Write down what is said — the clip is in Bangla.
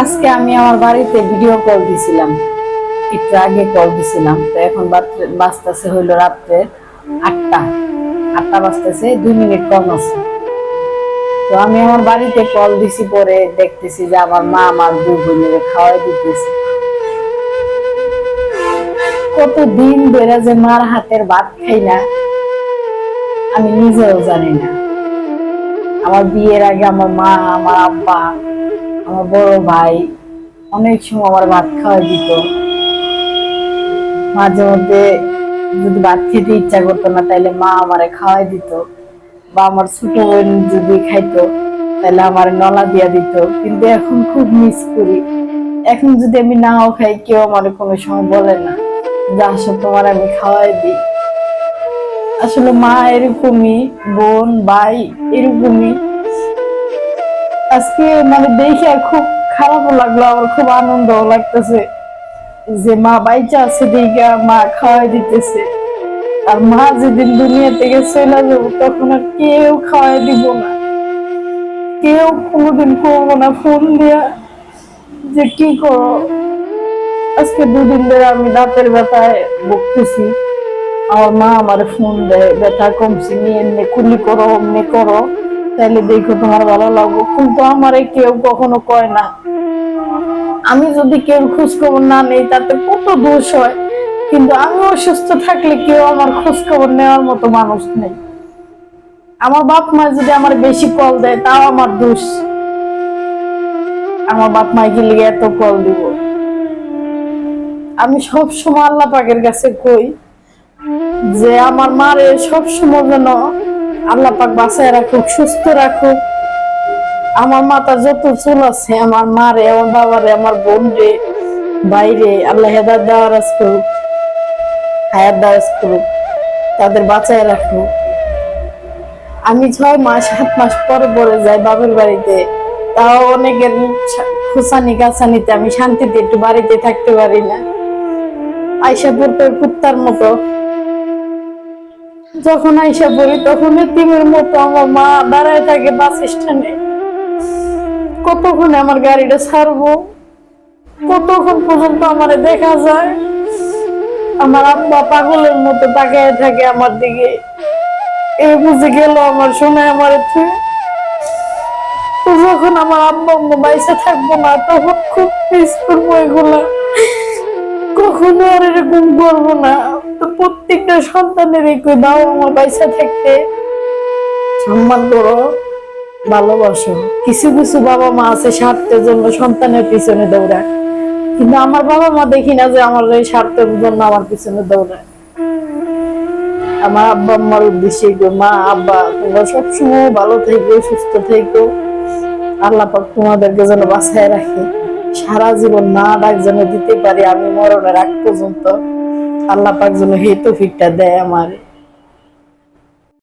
আজকে আমি আমার বাড়িতে ভিডিও কল দিছিলাম। একটু আগে কল দিছিলাম। তো এখন বাজতেছে হইল রাত্রে আটটা। আটটা বাজতেছে, দুই মিনিট কম আছে। তো আমি আমার বাড়িতে কল দিছি পরে দেখতেছি যে আমার মা আমার দুই বোনের খাওয়াই দিতেছে। কতদিন ধরে যে মার হাতের ভাত খাই না, আমি নিজেও জানি না। আমার বিয়ের আগে আমার মা, আমার আব্বা আমার বড় ভাই অনেক সময় আমার ভাত খাওয়াই দিত। মাঝে মধ্যে যদি ভাত খেতে ইচ্ছা করতো না, তাইলে মা আমারে খাওয়াই দিত। বা আমার ছোট বোন যদি খাইতো তাহলে আমার নলা দিয়া দিত। কিন্তু এখন খুব মিস করি। এখন যদি আমি নাও খাই, কেউ আমার কোনো সময় বলে না যে, আসো, তোমার আমি খাওয়াই দিই। আসলে মা এরকমই, বোন, ভাই এরকমই। আজকে মানে দেখে খুব খারাপও লাগল আমার খুব আনন্দও লাগতেছে যে মা বাইচা আছে দিঘা মা খাওয়াই দিতেছে। আর মা যেদিন দুনিয়া থেকে চলে যাব, তখন আর কেউ খাওয়াই দিব না। কেউ কোনোদিন করব না ফোন দিয়া যে কি করো। আজকে দুদিন ধরে আমি দাঁতের ব্যথায় ভুগতেছি। আমার মা আমার ফোন দেয়, ব্যথা কমছে নিয়ে এমনি কুলি করো অমনি করো। তাহলে দেখো তোমার ভালো লাগবে। কিন্তু আমারে কেউ কখনো কয় না। আমি যদি কেউ খোঁজ খবর না নেই, তাতে কত দোষ হয়। কিন্তু আমি অসুস্থ থাকলে কেউ আমার খোঁজ খবর নেওয়ার মতো মানুষ নেই। আমার বাপ মা যদি আমার বেশি কল দেয়, তাও আমার দোষ। আমার বাপ মাইকে লিগে এত কল দিব? আমি সব সময় আল্লাহ পাকের কাছে কই যে আমার মারে সব সময় যেন আল্লাহ পাক বাঁচায় রাখুক, সুস্থ রাখুক। আমার মাথা যত চুল আছে, আমার মা রে আমার বাবারে, আমার বোন রে বাইরে আল্লাহ হেদার দাওয়ারাজ করুক, হায়াত দাওয়াজ করুক, তাদের বাঁচায় রাখুক। আমি ছয় মাস, সাত মাস পরে পরে যাই বাবার বাড়িতে, তাও অনেকের খুসানি কাছানিতে আমি শান্তিতে একটু বাড়িতে থাকতে পারি না। আইসা পড়তে কুত্তার মতো। যখন আইসা পড়ি, তখন তিমের মতো আমার মা দাঁড়ায় থাকে বাস স্ট্যান্ডে। কতক্ষণ আমার গাড়িটা ছাড়বো? কতক্ষণ পর্যন্ত আমার দেখা যায়? আমার আব্বা পাগলের মতো তাকায় থাকে আমার দিকে। এই বুঝে গেল আমার সময় আমার তো যখন আমার আব্বা আম্মা বাইসে থাকব না, তখন খুব মিস করব এগুলা কখনো আর এরকম করব না। প্রত্যেকটা সন্তানের একই দাও আমার বাইসা থাকতে সম্মান করো, ভালোবাসো। কিছু কিছু বাবা মা আছে স্বার্থের জন্য সন্তানের পিছনে দৌড়ায়। কিন্তু আমার বাবা মা দেখি না যে আমার এই স্বার্থের জন্য আমার পিছনে দৌড়ায়। আমার আব্বা আম্মার উদ্দেশ্যে মা, আব্বা, তোমরা সবসময় ভালো থেকো, সুস্থ থেকো। আল্লাহ পাক তোমাদেরকে যেন বাঁচায় রাখে। সারা জীবন না ডাক যেন দিতে পারি, আমি মরণের আগ পর্যন্ত। আল্লাহ পাক যেন হেতু ফিকটা দেয় আমারে।